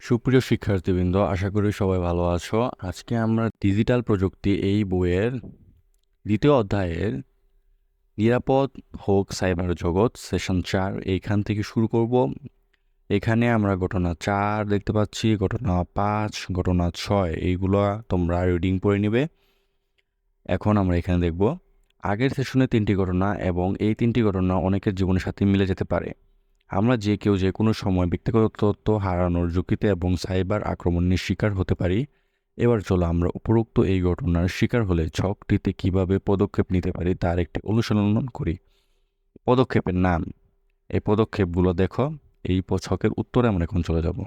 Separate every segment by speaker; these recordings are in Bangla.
Speaker 1: সুপ্রিয় শিক্ষার্থীবৃন্দ, আশা করি সবাই ভালো আছো। আজকে আমরা ডিজিটাল প্রযুক্তি এই বইয়ের দ্বিতীয় অধ্যায়ের নিরাপদ হোক সাইবার জগৎ সেশন চার এইখান থেকে শুরু করব। এখানে আমরা ঘটনা চার দেখতে পাচ্ছি, ঘটনা পাঁচ, ঘটনা ছয়, এইগুলো তোমরা রিডিং পড়ে নিবে। এখন আমরা এখানে দেখব, আগের সেশনে তিনটি ঘটনা এবং এই তিনটি ঘটনা অনেকের জীবনের সাথে মিলে যেতে পারে। আমরা যে কেউ যে কোনো সময় ব্যক্তিগত তথ্য হারানোর ঝুঁকিতে এবং সাইবার আক্রমণের শিকার হতে পারি। এবার চলো আমরা উপরোক্ত এই ঘটনার শিকার হলে ছকটিতে কীভাবে পদক্ষেপ নিতে পারি তার একটি অনুসরণ করি। পদক্ষেপের নাম, এই পদক্ষেপগুলো দেখো, এই ছকের উত্তরে আমরা এখন চলে যাব।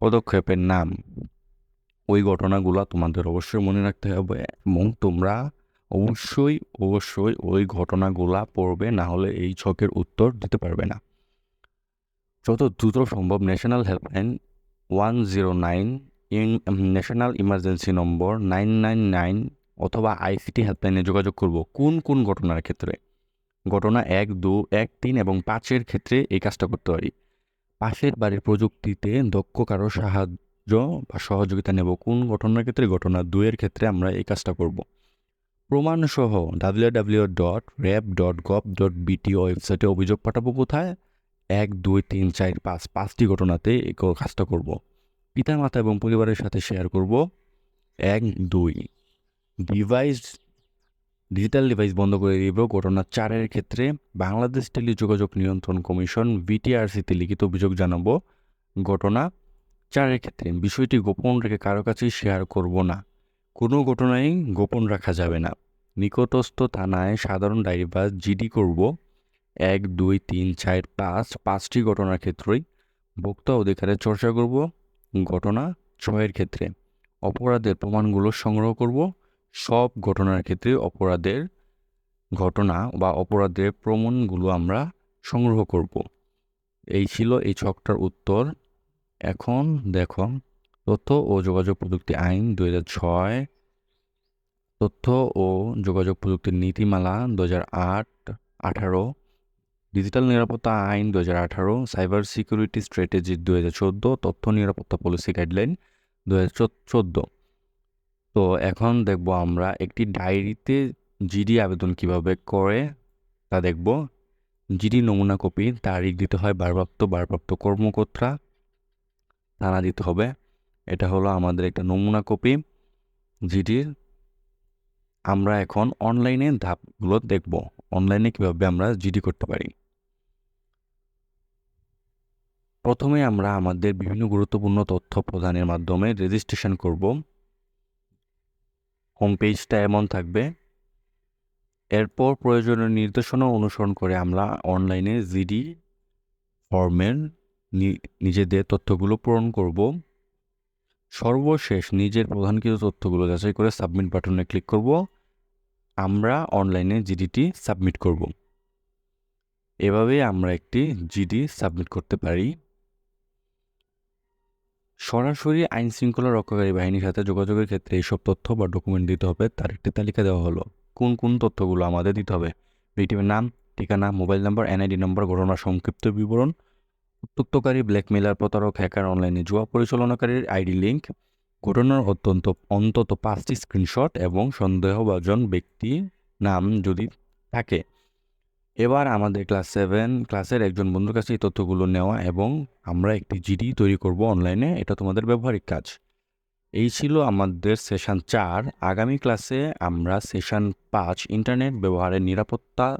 Speaker 1: পদক্ষেপের নাম, ওই ঘটনাগুলো তোমাদের অবশ্যই মনে রাখতে হবে এবং তোমরা অবশ্যই অবশ্যই ওই ঘটনাগুলা পড়বে, না হলে এই ছকের উত্তর দিতে পারবে না। যত দ্রুত সম্ভব national helpline one zero nine in national emergency number nine nine nine অথবা আইসিটি হেল্পলাইনে যোগাযোগ করব। কোন কোন ঘটনার ক্ষেত্রে? ঘটনা এক, দু, এক, তিন এবং পাঁচের ক্ষেত্রে এই কাজটা করতে পারি। পাশের বাড়ির প্রযুক্তিতে দক্ষ কারও সাহায্য বা সহযোগিতা নেব। কোন ঘটনার ক্ষেত্রে? ঘটনা দুয়ের ক্ষেত্রে আমরা এই কাজটা করব। প্রমাণসহ W W dot RAB dot gov dot BD ওয়েবসাইটে অভিযোগ পাঠাবো কোথায়? এক, দুই, তিন, চার, পাঁচ, পাঁচটি ঘটনাতে এই কাজটা করব। পিতা, মাতা এবং পরিবারের সাথে শেয়ার করব। এক, দুই। ডিভাইস ডিজিটাল ডিভাইস বন্ধ করে দিব। ঘটনা চারের ক্ষেত্রে বাংলাদেশ টেলিযোগাযোগ নিয়ন্ত্রণ কমিশন বিটিআরসিতে লিখিত অভিযোগ জানাব। ঘটনা চারের ক্ষেত্রে বিষয়টি গোপন রেখে কারও কাছেই শেয়ার করব না। কোনো ঘটনাই গোপন রাখা যাবে না। নিকটস্থ থানায় সাধারণ ডায়েরি বা জিডি করব। এক, দুই, তিন, চার, পাঁচ, পাঁচটি ঘটনার ক্ষেত্রেই ভোক্তা অধিকারের চর্চা করব। ঘটনা ছয়ের ক্ষেত্রে। অপরাধের প্রমাণগুলো সংগ্রহ করব। সব ঘটনার ক্ষেত্রে অপরাধের ঘটনা বা অপরাধের প্রমাণগুলো আমরা সংগ্রহ করব। এই ছিল এই ছকটার উত্তর। এখন দেখো, তথ্য ও যোগাযোগ প্রযুক্তি আইন দু ছয়, তথ্য ও যোগাযোগ প্রযুক্তির নীতিমালা দু হাজার আট, আঠারো ডিজিটাল নিরাপত্তা আইন দু হাজার আঠারো, সাইবার সিকিউরিটি স্ট্র্যাটেজি দু হাজার চোদ্দ, তথ্য নিরাপত্তা পলিসি গাইডলাইন দু হাজার চোদ্দ। তো এখন দেখব আমরা একটি ডায়েরিতে জিডি আবেদন কীভাবে করে তা দেখব। জিডি নমুনা কপি, তারিখ দিতে হয় ভারপ্রাপ্ত ভারপ্রাপ্ত কর্মকর্তা, থানা দিতে হবে। এটা হলো আমাদের একটা নমুনা কপি জিডির আমরা এখন অনলাইনে ধাপগুলো দেখব। অনলাইনে কীভাবে আমরা জিডি করতে পারি। প্রথমে আমরা আমাদের বিভিন্ন গুরুত্বপূর্ণ তথ্য প্রদানের মাধ্যমে রেজিস্ট্রেশন করব। হোম পেজটা এমন থাকবে। এরপর প্রয়োজনীয় নির্দেশনা অনুসরণ করে আমরা অনলাইনে জিডি ফর্মের নিজেদের তথ্যগুলো পূরণ করব। সর্বশেষ নিজের প্রধানকৃত তথ্যগুলো যাচাই করে সাবমিট বাটনে ক্লিক করব। আমরা অনলাইনে জিডিটি সাবমিট করব। এভাবে আমরা একটি জিডি সাবমিট করতে পারি। সরাসরি আইন শৃঙ্খলা রক্ষাকারী বাহিনীর সাথে যোগাযোগের ক্ষেত্রে এইসব তথ্য বা ডকুমেন্ট দিতে হবে। তার একটি তালিকা দেওয়া হলো। কোন কোন তথ্যগুলো আমাদের দিতে হবে? ভিটিমের নাম, ঠিকানা, মোবাইল নাম্বার এনআইডি নম্বর ঘটনার সংক্ষিপ্ত বিবরণ, উত্তক্তকারী ব্ল্যাকমেলার প্রতারক, হ্যাকার, অনলাইনে জুয়া পরিচালনাকারীর আইডি লিঙ্ক ঘটনার অত্যন্ত, অন্তত পাঁচটি স্ক্রিনশট এবং সন্দেহভাজন ব্যক্তি নাম যদি থাকে। এবার আমাদের ক্লাস সেভেন ক্লাসের একজন বন্ধুর কাছে এই তথ্যগুলো নেওয়া এবং আমরা একটি জিডি তৈরি করব অনলাইনে, এটা তোমাদের ব্যবহারিক কাজ। এই ছিল আমাদের সেশন চার। আগামী ক্লাসে আমরা সেশন পাঁচ, ইন্টারনেট ব্যবহারের নিরাপত্তা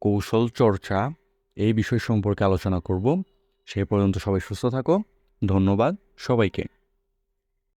Speaker 1: কৌশল চর্চা এই বিষয় সম্পর্কে আলোচনা করব। সে পর্যন্ত সবাই সুস্থ থাকো। ধন্যবাদ সবাইকে।